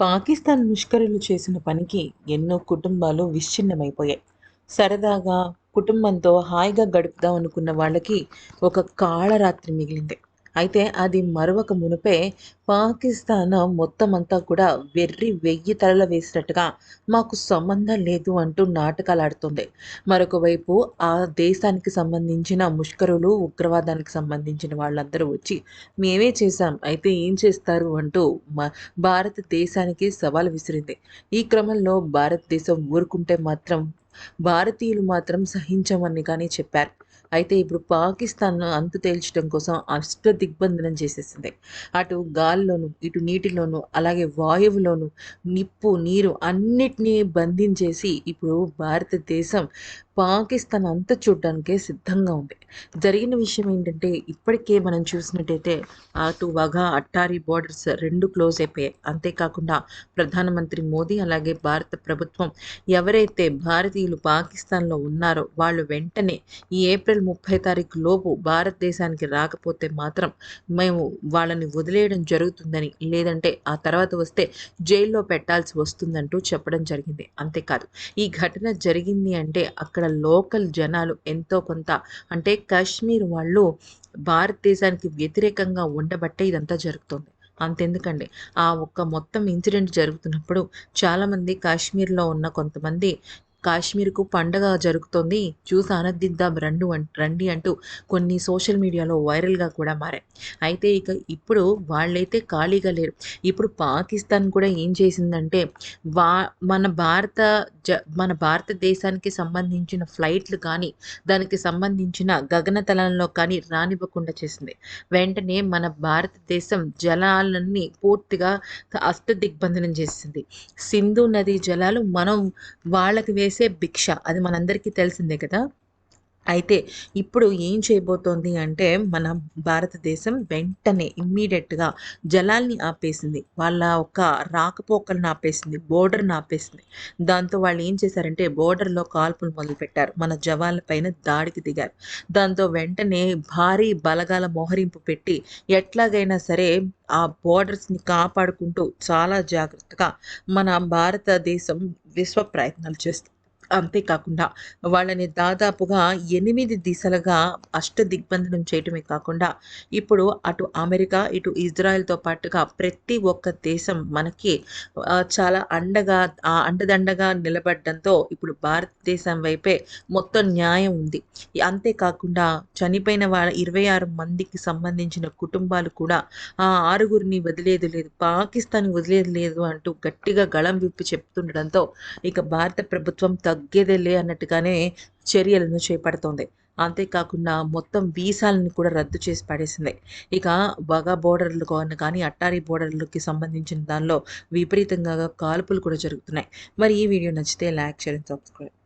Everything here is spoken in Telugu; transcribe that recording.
పాకిస్తాన్ ముష్కరులు చేసిన పనికి ఎన్నో కుటుంబాలు విచ్ఛిన్నమైపోయాయి. సరదాగా కుటుంబంతో హాయిగా గడుపుదాం అనుకున్న వాళ్ళకి ఒక కాళరాత్రి మిగిలింది. అయితే అది మరొక మునుపే పాకిస్తాన్ మొత్తం అంతా కూడా వెర్రి వెయ్యి తలల వేసినట్టుగా మాకు సంబంధం లేదు అంటూ నాటకాలు ఆడుతుంది. మరొక వైపు ఆ దేశానికి సంబంధించిన ముష్కరులు ఉగ్రవాదానికి సంబంధించిన వాళ్ళందరూ వచ్చి మేమే చేశాం అయితే ఏం చేస్తారు? అంటూ భారతదేశానికి సవాల్ విసిరింది. ఈ క్రమంలో భారతదేశం ఊరుకుంటే మాత్రం భారతీయులు మాత్రం సహించమని కానీ చెప్పారు. అయితే ఇప్పుడు పాకిస్తాన్ అంతు తేల్చడం కోసం అష్ట దిగ్బంధనం చేసేసింది. అటు గాల్లోను ఇటు నీటిలోను అలాగే వాయువులోను నిప్పు నీరు అన్నిటినీ బంధించేసి ఇప్పుడు భారతదేశం పాకిస్తాన్ అంత చూడడానికే సిద్ధంగా ఉంది. జరిగిన విషయం ఏంటంటే ఇప్పటికే మనం చూసినట్టయితే అటు వగా అట్టారి బార్డర్స్ రెండు క్లోజ్ అయిపోయాయి. అంతేకాకుండా ప్రధానమంత్రి మోదీ అలాగే భారత ప్రభుత్వం ఎవరైతే భారతీయులు పాకిస్తాన్లో ఉన్నారో వాళ్ళు వెంటనే ఈ ఏప్రిల్ ఏప్రిల్ ముప్పై తారీఖు లోపు భారతదేశానికి రాకపోతే మాత్రం మేము వాళ్ళని వదిలేయడం జరుగుతుందని లేదంటే ఆ తర్వాత వస్తే జైల్లో పెట్టాల్సి వస్తుందంటూ చెప్పడం జరిగింది. అంతేకాదు ఈ ఘటన జరిగింది అంటే అక్కడ లోకల్ జనాలు ఎంతో కొంత అంటే కాశ్మీర్ వాళ్ళు భారతదేశానికి వ్యతిరేకంగా ఉండబట్టే ఇదంతా జరుగుతుంది. అంతెందుకండి ఆ ఒక్క మొత్తం ఇన్సిడెంట్ జరుగుతున్నప్పుడు చాలామంది కాశ్మీర్లో ఉన్న కొంతమంది కాశ్మీర్కు పండగ జరుగుతోంది. చూసి ఆనందిద్దాం రండు రండి అంటూ కొన్ని సోషల్ మీడియాలో వైరల్గా కూడా మారాయి. అయితే ఇక ఇప్పుడు వాళ్ళైతే ఖాళీగా లేరు. ఇప్పుడు పాకిస్తాన్ కూడా ఏం చేసిందంటే వా మన భారత జ మన భారతదేశానికి సంబంధించిన ఫ్లైట్లు కానీ దానికి సంబంధించిన గగనతలంలో కానీ రానివ్వకుండా చేసింది. వెంటనే మన భారతదేశం జలాలన్నీ పూర్తిగా అష్ట దిగ్బంధనం చేసింది. సింధు నది జలాలు మనం వాళ్ళకి వే చేసే భిక్ష. అది మనందరికీ తెలిసిందే కదా. అయితే ఇప్పుడు ఏం చేయబోతోంది అంటే మన భారతదేశం వెంటనే ఇమ్మీడియట్గా జలాల్ని ఆపేసింది. వాళ్ళ ఒక రాకపోకలను ఆపేసింది బోర్డర్ని ఆపేసింది. దాంతో వాళ్ళు ఏం చేశారంటే బోర్డర్లో కాల్పులు మొదలుపెట్టారు. మన జవాన్ల పైన దాడికి దిగారు. దాంతో వెంటనే భారీ బలగాల మోహరింపు పెట్టి ఎట్లాగైనా సరే ఆ బోర్డర్స్ని కాపాడుకుంటూ చాలా జాగ్రత్తగా మన భారతదేశం విశ్వ ప్రయత్నాలు చేస్తుంది. అంతేకాకుండా వాళ్ళని దాదాపుగా ఎనిమిది దిశలుగా అష్ట దిగ్బంధనం చేయటమే కాకుండా ఇప్పుడు అటు అమెరికా ఇటు ఇజ్రాయెల్తో పాటుగా ప్రతి ఒక్క దేశం మనకి చాలా అండగా అండదండగా నిలబడడంతో ఇప్పుడు భారతదేశం వైపే మొత్తం న్యాయం ఉంది. అంతేకాకుండా చనిపోయిన వాళ్ళ ఇరవై ఆరు మందికి సంబంధించిన కుటుంబాలు కూడా ఆ ఆరుగురిని వదిలేదు లేదు పాకిస్తాన్ వదిలేదు లేదు అంటూ గట్టిగా గళం విప్పి చెప్తుండడంతో ఇక భారత ప్రభుత్వం తగ్గేదేలే అన్నట్టుగానే చర్యలను చేపడుతోంది. అంతేకాకుండా మొత్తం వీసాలను కూడా రద్దు చేసి పడేసింది. ఇక బగా బోర్డర్లు కానీ అట్టారీ బోర్డర్లకి సంబంధించిన దానిలో విపరీతంగా కాల్పులు కూడా జరుగుతున్నాయి. మరి ఈ వీడియో నచ్చితే లైక్ షేర్ సబ్స్క్రైబ్.